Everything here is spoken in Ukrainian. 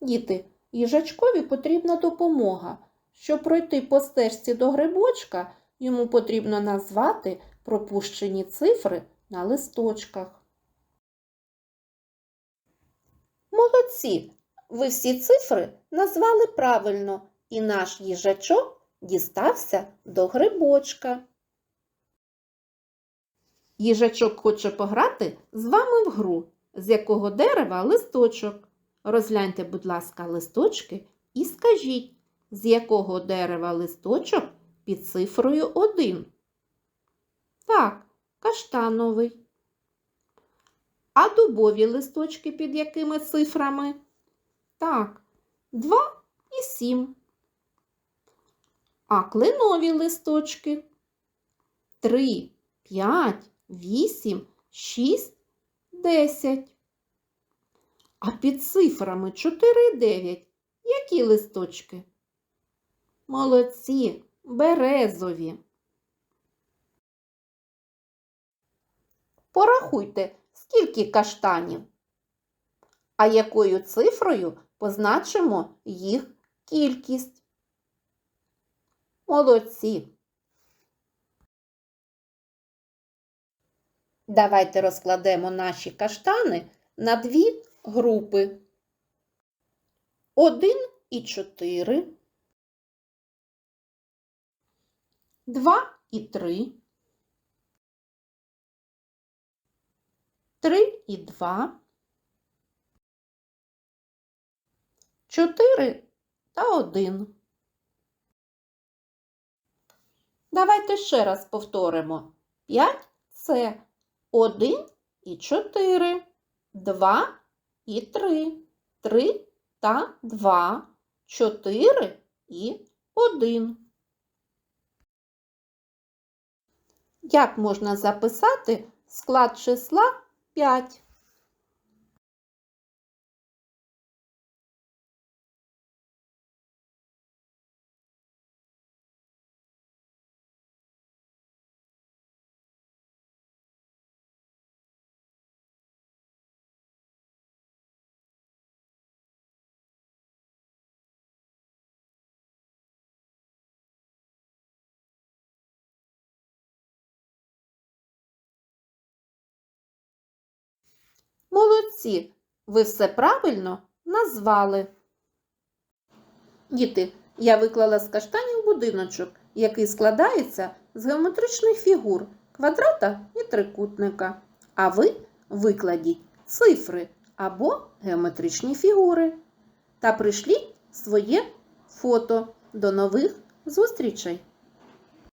Діти, їжачкові потрібна допомога. Щоб пройти по стежці до грибочка, йому потрібно назвати пропущені цифри на листочках. Молодці! Ви всі цифри назвали правильно, і наш їжачок дістався до грибочка. Їжачок хоче пограти з вами в гру, з якого дерева листочок. Розгляньте, будь ласка, листочки і скажіть, з якого дерева листочок під цифрою 1. Так, каштановий. А дубові листочки під якими цифрами? Так, 2 і 7. А кленові листочки? 3, 5, 8, 6, 10. А під цифрами 4 і 9 які листочки? Молодці, березові. Порахуйте, скільки каштанів. А якою цифрою позначимо їх кількість? Молодці. Давайте розкладемо наші каштани на дві групи. Один і чотири. Два і три. Три і два. Чотири та один. Давайте ще раз повторимо. П'ять це один і чотири, два і три, три та два, чотири і один. Як можна записати склад числа 5? Молодці, ви все правильно назвали. Діти, я виклала з каштанів будиночок, який складається з геометричних фігур квадрата і трикутника. А ви викладіть цифри або геометричні фігури та прийшліть своє фото. До нових зустрічей!